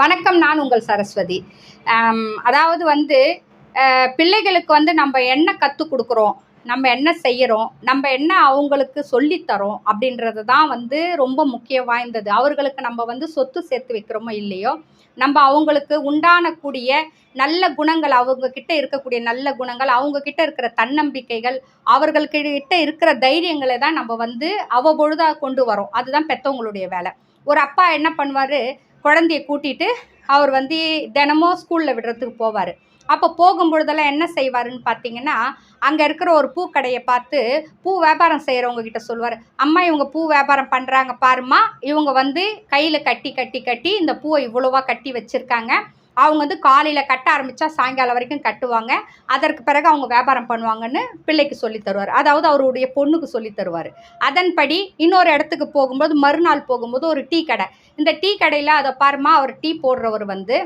வணக்கம் நான் உங்கள் சரஸ்வதி. அதாவது வந்து பிள்ளைகளுக்கு வந்து நம்ம என்ன கற்றுக் கொடுக்குறோம் நம்ம என்ன செய்கிறோம் நம்ம என்ன அவங்களுக்கு சொல்லித்தரோம் அப்படின்றது தான் வந்து ரொம்ப முக்கியம் வாய்ந்தது. அவர்களுக்கு நம்ம வந்து சொத்து சேர்த்து வைக்கிறோமோ இல்லையோ நம்ம அவங்களுக்கு உண்டானக்கூடிய நல்ல குணங்கள் அவங்க கிட்ட இருக்கக்கூடிய நல்ல குணங்கள் அவங்க கிட்ட இருக்கிற தன்னம்பிக்கைகள் அவர்களுக்கிட்ட இருக்கிற தைரியங்களை தான் நம்ம வந்து அவ்வப்பொழுதாக கொண்டு வரோம். அதுதான் பெற்றவங்களுடைய வேலை. ஒரு அப்பா என்ன பண்ணுவார் குழந்தைய கூட்டிட்டு அவர் வந்து தினமும் ஸ்கூலில் விடுறதுக்கு போவார். அப்போ போகும்பொழுதெல்லாம் என்ன செய்வாருன்னு பார்த்தீங்கன்னா அங்கே இருக்கிற ஒரு பூக்கடையை பார்த்து பூ வியாபாரம் செய்கிறவங்க கிட்ட சொல்லுவார். அம்மா இவங்க பூ வியாபாரம் பண்ணுறாங்க பாரும்மா. இவங்க வந்து கையில் கட்டி கட்டி கட்டி இந்த பூவை இவ்வளோவா கட்டி வச்சுருக்காங்க. அவங்க வந்து காலையில் கட்ட ஆரம்பித்தா சாயங்காலம் வரைக்கும் கட்டுவாங்க. அதற்கு பிறகு அவங்க வியாபாரம் பண்ணுவாங்கன்னு பிள்ளைக்கு சொல்லி தருவார். அதாவது அவருடைய பொண்ணுக்கு சொல்லி தருவார். அதன்படி இன்னொரு இடத்துக்கு போகும்போது மறுநாள் போகும்போது ஒரு டீ கடை. இந்த டீ கடையில் அதை பாருமா அவர் டீ போடுறவர் வந்து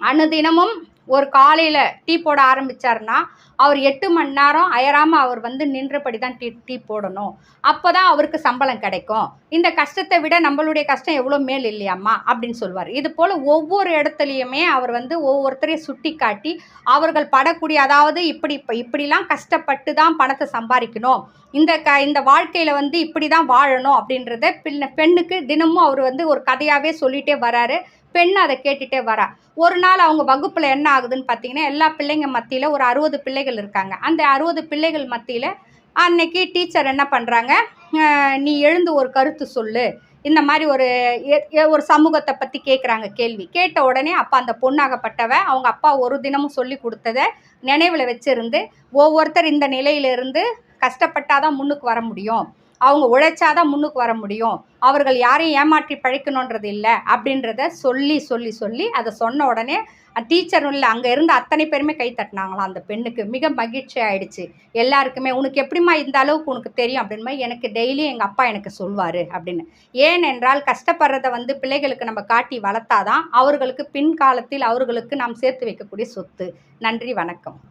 அனுதினமும் ஒரு காலையில் டீ போட ஆரம்பித்தார்னா அவர் எட்டு மணி நேரம் அயராமல் அவர் வந்து நின்றபடி தான் டீ டீ போடணும். அப்போ தான் அவருக்கு சம்பளம் கிடைக்கும். இந்த கஷ்டத்தை விட நம்மளுடைய கஷ்டம் எவ்வளோ மேல் இல்லையாம்மா? அப்படின்னு சொல்லுவார் இது போல் ஒவ்வொரு இடத்துலையுமே அவர் வந்து ஒவ்வொருத்தரையும் சுட்டி காட்டி அவர்கள் படக்கூடிய அதாவது இப்படி இப்போ இப்படிலாம் கஷ்டப்பட்டு தான் பணத்தை சம்பாதிக்கணும். இந்த க இந்த வாழ்க்கையில் வந்து இப்படி தான் வாழணும் அப்படின்றத பின்ன பெண்ணுக்கு தினமும் அவர் வந்து ஒரு கதையாகவே சொல்லிகிட்டே வராரு. பெண் அதை கேட்டுகிட்டே வரா. ஒரு நாள் அவங்க வகுப்பில் என்ன ஆகுதுன்னு பார்த்தீங்கன்னா எல்லா பிள்ளைங்க மத்தியில் ஒரு அறுபது பிள்ளைகள் இருக்காங்க. அந்த அறுபது பிள்ளைகள் மத்தியில் அன்னைக்கு டீச்சர் என்ன பண்ணுறாங்க நீ எழுந்து ஒரு கருத்து சொல்லு. இந்த மாதிரி ஒரு எ- ஒரு சமூகத்தை பற்றி கேட்குறாங்க கேள்வி. கேட்ட உடனே அப்போ அந்த பொண்ணாகப்பட்டவ அவங்க அப்பா ஒரு தினமும் சொல்லி கொடுத்ததை நினைவில் வச்சிருந்து ஒவ்வொருத்தர் இந்த நிலையிலிருந்து கஷ்டப்பட்டாதான் முன்னுக்கு வர முடியும். அவங்க உழைச்சாதான் முன்னுக்கு வர முடியும். அவர்கள் யாரையும் ஏமாற்றி பழைக்கணுன்றது இல்லை அப்படின்றத சொல்லி சொல்லி சொல்லி அதை சொன்ன உடனே டீச்சரும் இல்லை அங்கே இருந்த அத்தனை பேருமே கை தட்டினாங்களாம். அந்த பெண்ணுக்கு மிக மகிழ்ச்சி ஆயிடுச்சு. எல்லாருக்குமே உனக்கு எப்படிம்மா இந்த அளவுக்கு உனக்கு தெரியும் அப்படின்னு எனக்கு டெய்லி எங்கள் அப்பா எனக்கு சொல்வார் அப்படின்னு. ஏனென்றால் கஷ்டப்படுறத வந்து பிள்ளைகளுக்கு நம்ம காட்டி வளர்த்தாதான் அவர்களுக்கு பின்காலத்தில் அவர்களுக்கு நாம் சேர்த்து வைக்கக்கூடிய சொத்து. நன்றி வணக்கம்.